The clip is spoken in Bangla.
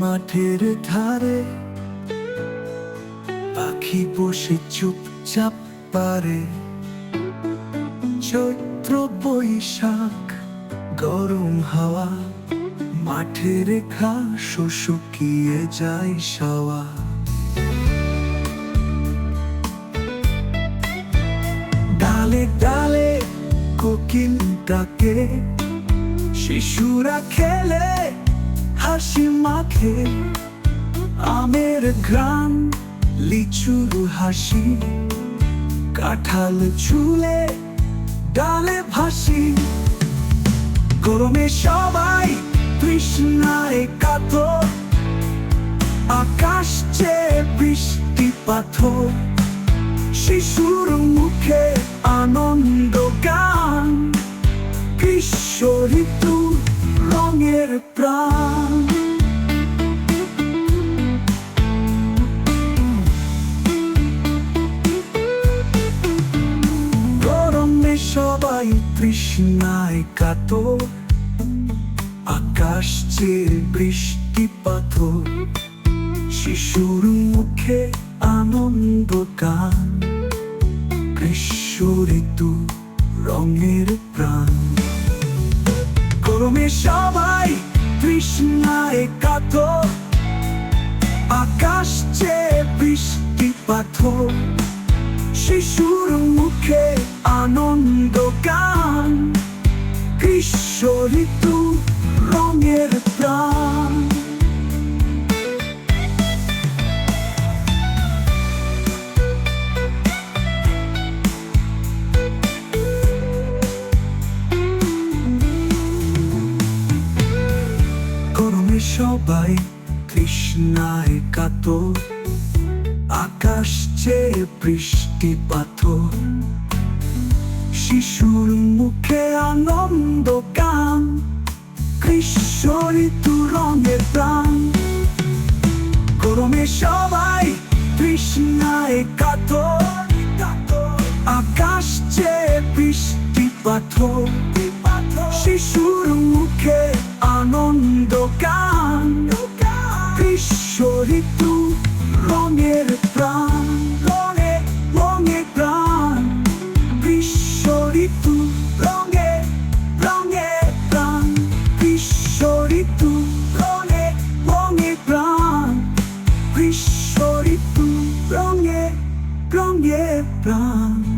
মাঠের ধারে, পাখি বসে চুপচাপ পারে। চৈত্র, বৈশাখ, গরম হাওয়া, মাঠের ঘাস শুকিয়ে যায় সাওয়া ডালে ডালে কোকিল ডাকে, শিশুরা খেলে হাসি আমের গ্রাম লিচুর হাসি, কাঁঠাল ঝুলে ডালে ভাসি। গরমে সবাই তৃষ্ণায় কাতর, আকাশ চেয়ে বৃষ্টি পাথর, শিশুর মুখে আনন্দ গান গ্রীষ্ম ঋতু রঙের প্রাণ। কাতর আকাশ চেয়ে বৃষ্টি পাথর। শিশুর মুখে আনন্দ গান গ্রীষ্ম ঋতু রঙের প্রাণ। গরমে সবাই তৃষ্ণায় কাতর আকাশ চেয়ে বৃষ্টি পাথর। শিশুর মুখে সবাই কৃষ্ণায় কাতর। আকাশ চেয়ে বৃষ্টি পাথর। শিশুর মুখে আনন্দ গান। গ্রীষ্ম ঋতু রঙের প্রাণ। গরমে সবাই কৃষ্ণায় কাতর। আকাশ চেয়ে বৃষ্টি পাথর। ঋতু রঙের প্রাণ, রঙে রঙে প্রাণ। গ্রীষ্ম ঋতু রঙে রঙে প্রাণ। গ্রীষ্ম ঋতু রঙে রঙে প্রাণ। গ্রীষ্ম ঋতু রঙে রঙে প্রাণ।